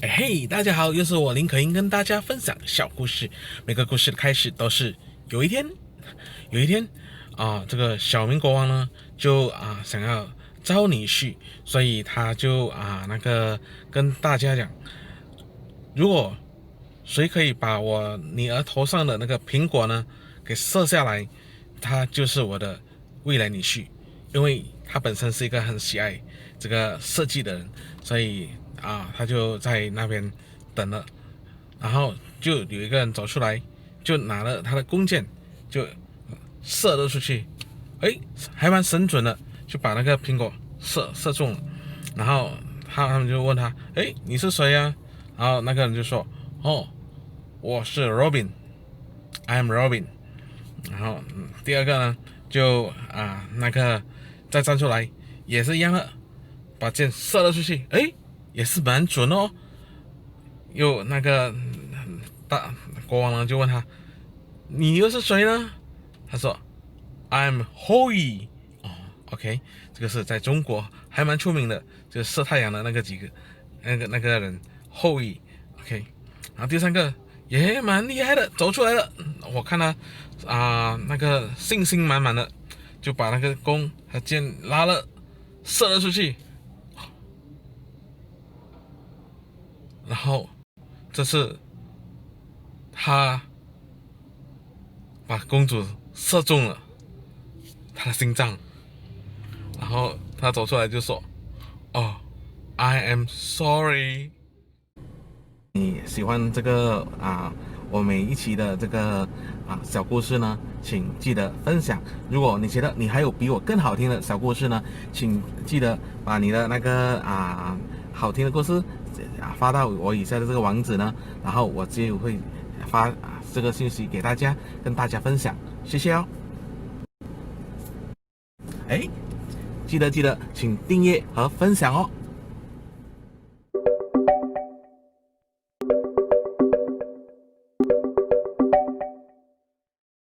哎嘿，大家好，又是我林可英跟大家分享小故事。每个故事的开始都是有一天，有一天啊，这个小明国王呢就啊想要招女婿，所以他就啊那个跟大家讲，如果谁可以把我女儿头上的那个苹果呢给射下来，他就是我的未来女婿，因为他本身是一个很喜爱这个设计的人，所以。啊，他就在那边等了，然后就有一个人走出来，就拿了他的弓箭，就射了出去，哎，还蛮神准的，就把那个苹果射射中了。然后他他们就问他，哎，你是谁呀？然后那个人就说，哦，我是 Robin，I'm Robin。然后第二个呢，就啊那个再站出来，也是一样的，把箭射了出去，哎。也是蛮准哦。又那个大国王呢，就问他：“你又是谁呢？”他说：“I'm Hoi。”哦，OK，这个是在中国还蛮出名的，就是射太阳的那个几个那个那个人 Hoi。OK，然后第三个也蛮厉害的，走出来了。我看他啊，那个信心满满的，就把那个弓和箭拉了，射了出去。然后，这次他把公主射中了她的心脏，然后他走出来就说：“哦，I am sorry。”你喜欢这个啊？我每一期的这个啊小故事呢，请记得分享。如果你觉得你还有比我更好听的小故事呢，请记得把你的那个啊好听的故事。发到我以下的这个网址呢，然后我就会发这个信息给大家，跟大家分享，谢谢哦。哎，记得记得，请订阅和分享哦。